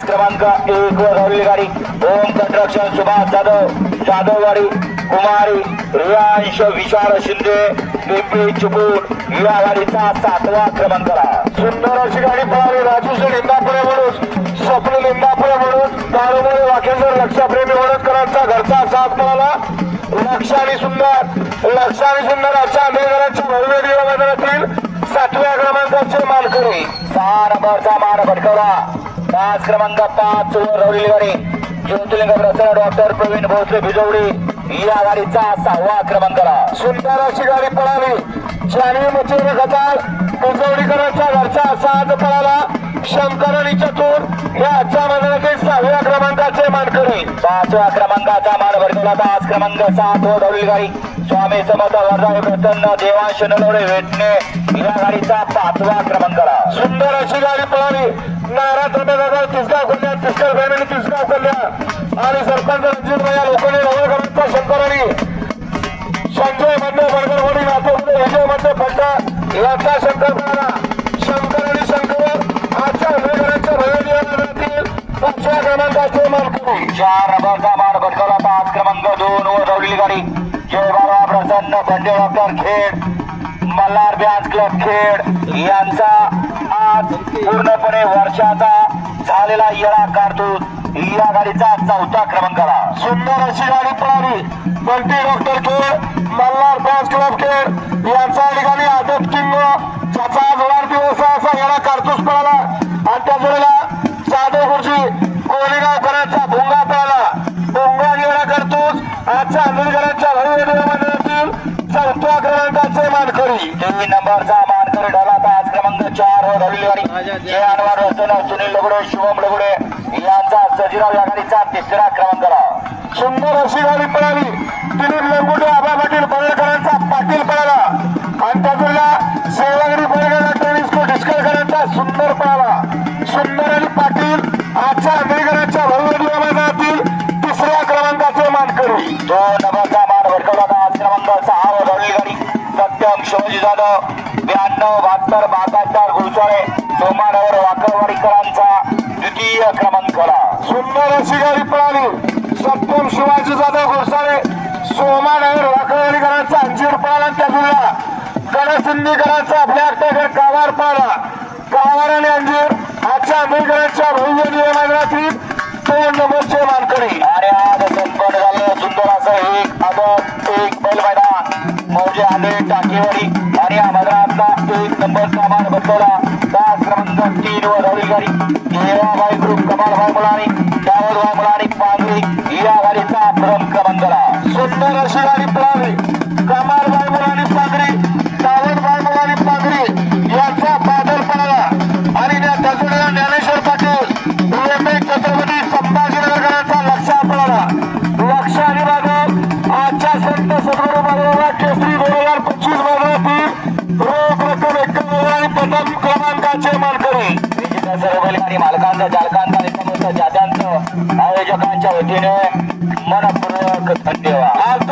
क्रमांक एक वर धावलेली गाडी. ओम कंस्ट्रक्शन सुभाष जाधव जाधववाडी कुमारी रियांश विशाल शिंदे पिंपरी चिपूर या गाडीचा सातवा क्रमांकाला सुंदर अशी गाडी पळाली. राजूचे लिंबापुरे म्हणून स्वप्न लिंबापुरे म्हणून दारोमुळे वाकेंद्र लक्षप्रेमी वडदकरांचा घरचा साथ पळाला लक्ष आणि सुंदर लक्ष आणि सुंदर अशा आंबेडकरांच्या भव्य दिवा मैदानातील सातव्या क्रमांकाचे मानकरी सहा नंबरचा मान भटकवला पाच क्रमांक पाच वर गाडी. ज्योतिर्लिंग प्रसन्न डॉक्टर प्रवीण भोसले भिजवडी. या गाडीचा सहावा क्रमांकाला. सुंदर अशी गाडी पळाली. जानवी मचेर गटार कुजवडीकरांच्या घरचा साथ पळाला. शंकर आणि चतुर या आजच्या मैदानातील सहाव्या क्रमांकाचे मानकरी. पाचव्या क्रमांकाचा मान भडकवला पाच क्रमांक सात वर धावलेली गाडी. स्वामी समर्थ वर्धावे प्रसन्न देवांश नलवडे भेटणे. या गाडीचा पाचवा क्रमांकाला सुंदर अशी गाडी पळाली. नाराज रमेदादा तिसगाव कल्याण तिसगाव फॅमिली तिसगाव कल्याण आणि सरपंच रणजित भाई लोकांनी रवळकरांचा शंकरांनी. संजयमध्ये बडगरवाडी नातेपुढे विजयमध्ये पट्टा याचा शंकर पळाला. शंकर आणि शंकर आजच्या उमेदवारांच्या भव्य पाचव्या क्रमांकाचे मानकरी चार नंबरचा मान भटकवला पाच क्रमांक दोन वर धावलेली गाडी. जय बाबा डॉक्टर खेड मल्हार ब्याज क्लब खेड यांचा आज पूर्णपणे वर्षाचा झालेला येळा काढतो या गाडीचा चौथा क्रमांकाला सुंदर अशी गाडी पळाली. Bunty doctor Khed Malhar fans club Khed यांचा ठिकाणी आदत किंग ज्याचा आज वाढदिवस असा येळा कारतूस पळाला. आणि त्या जोडीला साधव गुरुजी कोळीगावकरांचा भोंगा पळाला. भोंगा येळा कारतूस आजच्या आंबेडकरांच्या भव्य मंदिरातील चौथ्या क्रमांकाचे मानकरी तीन नंबरचा मानकरी ढाला पाच क्रमांक चार वर धावलेली गाडी जय. अनवर रसन सुनील लगुडे शुभम लगुडे यांचा सजीराव या गाडीचा तिसरा क्रमांकाला सुंदर अशी गाडी पळाली. दिलीप लंगुटे आबा पाटील पडळकरांचा पाटील पळाला. आणि त्यातूनला सेवागिरी पळगडा टेनिस को डिस्कळकरांचा सुंदर पळाला. सुंदर आणि पाटील आजच्या दिवा मैदानातील तिसऱ्या क्रमांकाचे मानकरी. दोन नंबरचा मान भडकवला पाच क्रमांक सहा वर सत्यम शिवाजी जाधव ब्याण्णव बहात्तर बासष्ट गुरुस्वारे सोमानवर वाकरवाडीकरांचा द्वितीय क्रमांकाला सुंदर अशी गाडी पळाली. सत्यम शिवाजी जाधव घोसाळे सोमानगर वाकळवाडीकरांचा अंजीर पळाला आणि त्यातूनला गणसिंधीकरांचा ब्लॅक टायगर कावार पळाला. कावार आणि अंजीर आजच्या आंबेडकरांच्या भव्य मैदानातील दोन नंबरचे मानकरी. आणि आज संपन्न आले आणि या मैदानातला एक नंबर सामान बसवला. तास क्रमांक तीन वर धावलेली गाडी. देवाबाई ग्रुप कमालभाई सरकारने जालकांत आणि समस्त जात्यांचं आयोजकांच्या वतीने मनपूर्वक धन्यवाद.